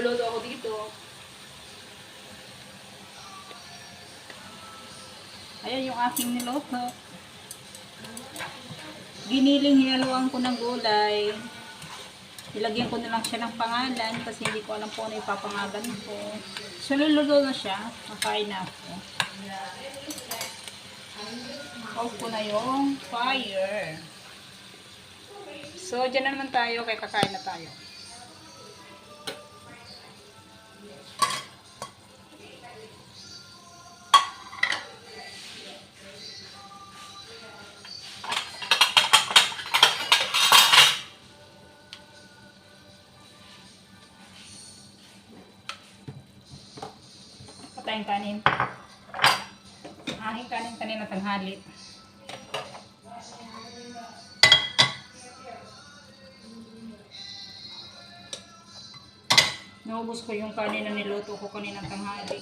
Luluto ako dito. Ayan yung aking niloto. Giniling hinaluan ko ng gulay. Nilagyan ko na lang siya ng pangalan kasi hindi ko alam po ano ipapangalan ko. So, luluto na siya. Kakain na ako. Off ko na yung fire. So, dyan na naman tayo. Kaya kakain na tayo. Patayang kanin. Aking kanin kanina tanghali. Naubos ko yung kanin na niluto ko kanina tanghali.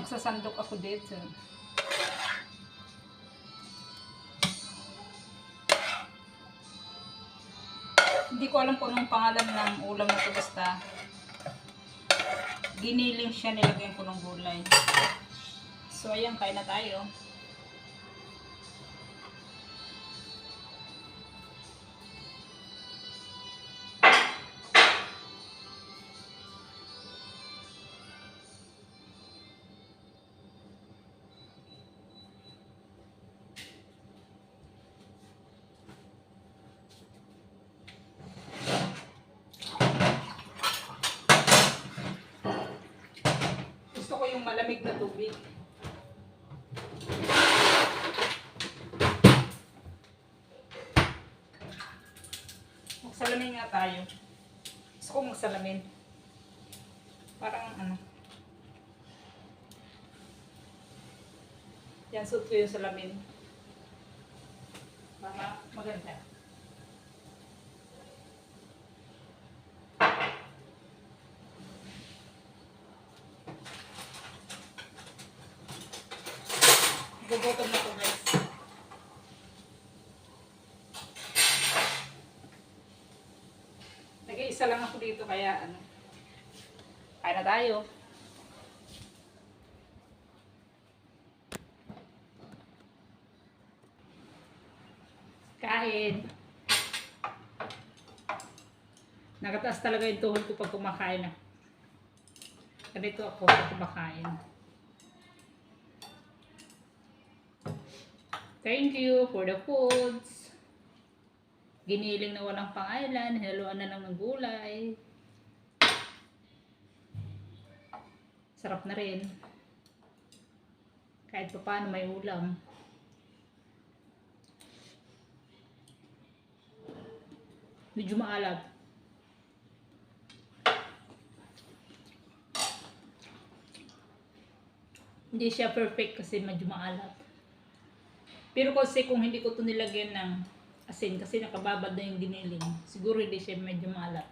Nagsasandok ako dito. Hindi ko alam kung anong pangalan ng ulam na to basta giniling siya nilagyan ko ng gulay. So ayan, kain na tayo. Malamig na tubig. Magsalamin nga tayo. Gusto ko magsalamin. Parang ano. Yan, suot ko yung salamin. Para maganda. Gugutom na to guys. Nag-iisa lang ako dito kaya ano. Kaya na tayo. Kain. Nakataas talaga yung tuhod ko pag kumakain na. Ganito ako pag kumakain. Thank you for the foods. Giniling na walang pangalan, hinaluan na lang ng gulay. Sarap na rin. Kahit pa paano may ulam. Medyo maalat. Hindi siya perfect kasi medyo maalat. Pero kasi kung hindi ko to nilagyan ng asin kasi nakababad na yung giniling, siguro hindi siya medyo maalat.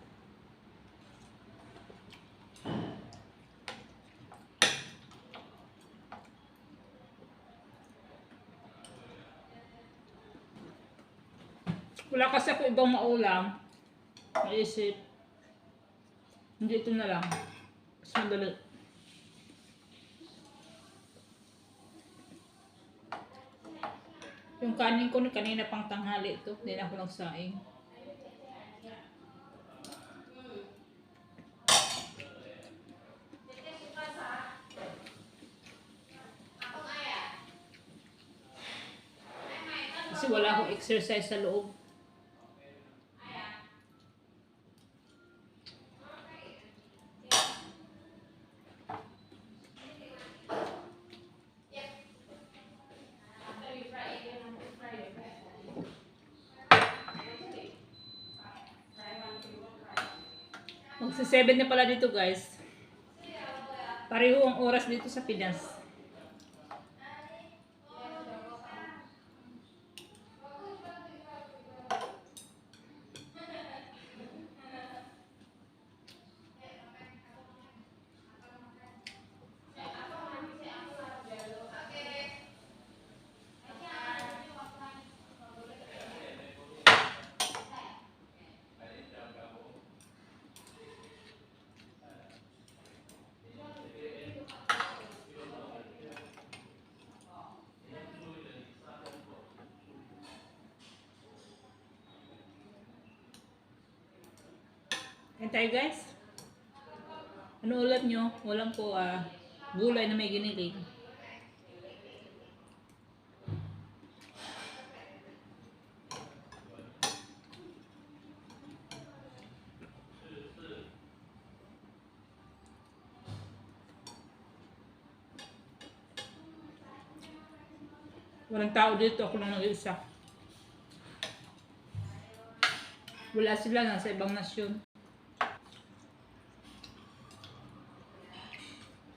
Wala kasi ako ibang maulam. Naisip. Hindi ito na lang. Mas madali. Yung kanin ko kanina pang tanghali ito. Hindi na ako nagsaing. Kasi wala akong exercise sa loob. Magsa 7 na pala dito guys. Pareho ang oras dito sa Pinas. Yan tayo guys. Ano ulam nyo? Ulam ko ah, gulay na may giniling. Walang tao dito, ako lang nag-isa. Wala sila, nasa ibang nasyon.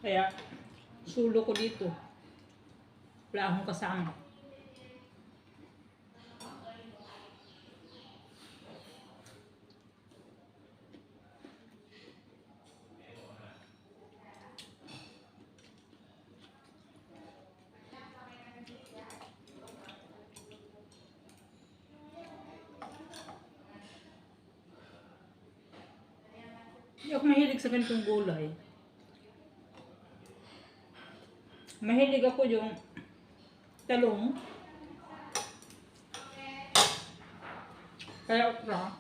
Kaya, sulo ko dito. Wala akong kasama. Hindi ako mahilig sa ganitong gulay. Mahilig ako yung talong. Kaya okra.